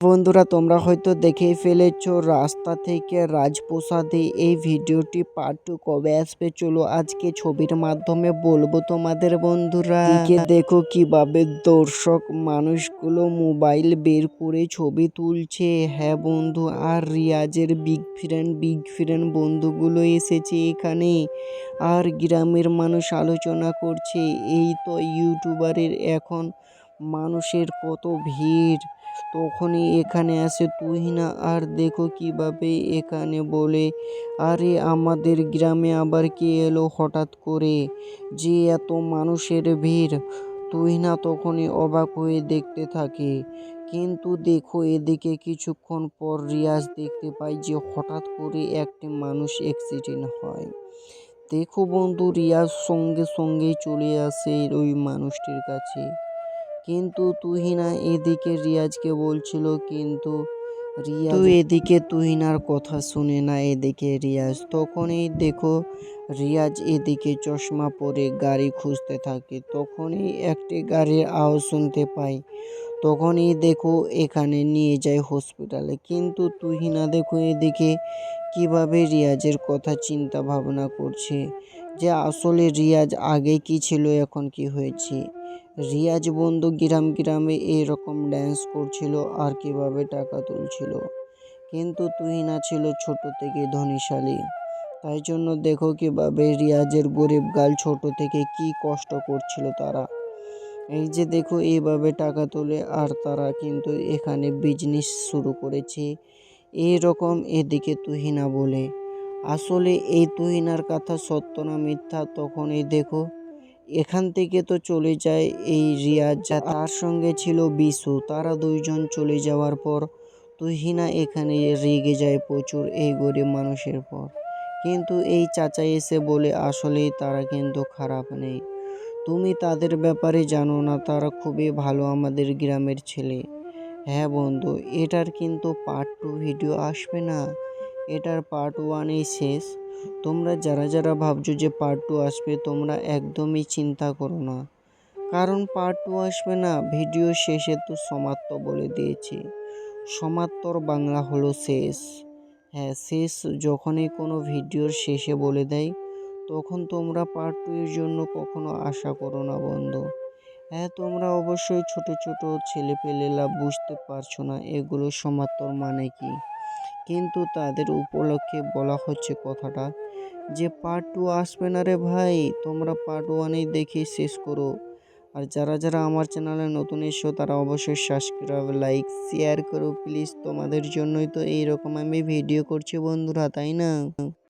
বন্ধুরা, তোমরা হয়তো দেখেই ফেলেছো রাস্তা থেকে রাজপ্রসাদে এই ভিডিওটি পার্ট টু কবে আসবে? চলো আজকে ছবির মাধ্যমে বলব তোমাদের বন্ধুরা। দেখো কীভাবে দর্শক মানুষগুলো মোবাইল বের করে ছবি তুলছে। হ্যাঁ বন্ধু, আর রিয়াজের বিগ ফ্রেন্ড বিগ ফ্রেন্ড বন্ধুগুলো এসেছে এখানে। আর গ্রামের মানুষ আলোচনা করছে। এই তো ইউটিউবারের এখন মানুষের কত ভিড়। তখনই এখানে আসে তুহিনা, আর দেখো কীভাবে এখানে বলে, আরে আমাদের গ্রামে আবার কে এলো হঠাৎ করে? যে এত মানুষের ভিড়। তুহিনা তখনই অবাক হয়ে দেখতে থাকে। কিন্তু দেখো এদিকে কিছুক্ষণ পর রিয়াজ দেখতে পায় যে হঠাৎ করে একটি মানুষ অ্যাক্সিডেন্ট হয়। দেখো বন্ধু, রিয়াজ সঙ্গে সঙ্গেই চলে আসে ওই মানুষটির কাছে। কিন্তু তুহিনা এদিকে রিয়াজকে বলছিল, কিন্তু রিয়াজ এদিকে তুহিনার কথা শুনে না এদিকে রিয়াজ? তখনই দেখো রিয়াজ এদিকে চশমা পরে গাড়ি খুঁজতে থাকে। তখনই একটি গাড়ির আওয়াজ শুনতে পায় তখনই দেখো এখানে নিয়ে যায় হসপিটালে কিন্তু তুহিনা দেখো এদিকে কীভাবে রিয়াজের কথা চিন্তা ভাবনা করছে? যে আসলে রিয়াজ আগে কি ছিল, এখন কি হয়েছে? রিয়াজ বন্ধু গ্রাম গ্রামে এরকম ড্যান্স করছিল আর কীভাবে টাকা তুলছিল। কিন্তু তুহিনা ছিল ছোট থেকে ধনীশালী। তাই জন্য দেখো কীভাবে রিয়াজের গরিব গাল ছোট থেকে কি কষ্ট করছিল তারা। এই যে দেখো এইভাবে টাকা তোলে আর তারা কিন্তু এখানে বিজনেস শুরু করেছে। এইরকম এদিকে তুহিনা বলে। আসলে এই তুহিনার কথা সত্য না মিথ্যা তখনই দেখো এখান থেকে তো চলে যায় এই রিয়াজ, যা তার সঙ্গে ছিল বিশু। তারা দুইজন চলে যাওয়ার পর তুহিনা এখানে রেগে যায় প্রচুর এই গরিব মানুষের পর। কিন্তু এই চাচা এসে বলে আসলেই তারা কিন্তু খারাপ নেই। তুমি তাদের ব্যাপারে জানো না, তারা খুবই ভালো আমাদের গ্রামের ছেলে। হ্যাঁ বন্ধু, এটার কিন্তু পার্ট টু ভিডিও আসবে না। এটার পার্ট ওয়ানেই শেষ। তোমরা যারা যারা ভাবছ যে পার্ট টু আসবে, তোমরা একদমই চিন্তা করো না। কারণ পার্ট টু আসবে না ভিডিও শেষে তো সমাপ্ত বলে দিয়েছি। সমাপ্তর বাংলা হলো শেষ। হ্যাঁ শেষ যখনই কোনো ভিডিওর শেষে বলে দেয়, তখন তোমরা পার্ট টু এর জন্য কখনো আশা করো না বন্ধু। হ্যাঁ তোমরা অবশ্যই ছোট ছোট ছেলে পেলেলা বুঝতে পারছ না, এগুলো সমাপ্তর মানে কি? কিন্তু তাদের উপলক্ষে বলা হচ্ছে কথাটা যে পার্ট টু আসবে না রে ভাই, তোমরা পার্ট ওয়ানেই দেখে শেষ করো। আর যারা যারা আমার চ্যানেলে নতুন এসো, তারা অবশ্যই সাবস্ক্রাইব লাইক শেয়ার করো প্লিজ তোমাদের জন্যই তো এইরকম আমি ভিডিও করছি বন্ধুরা, তাই না?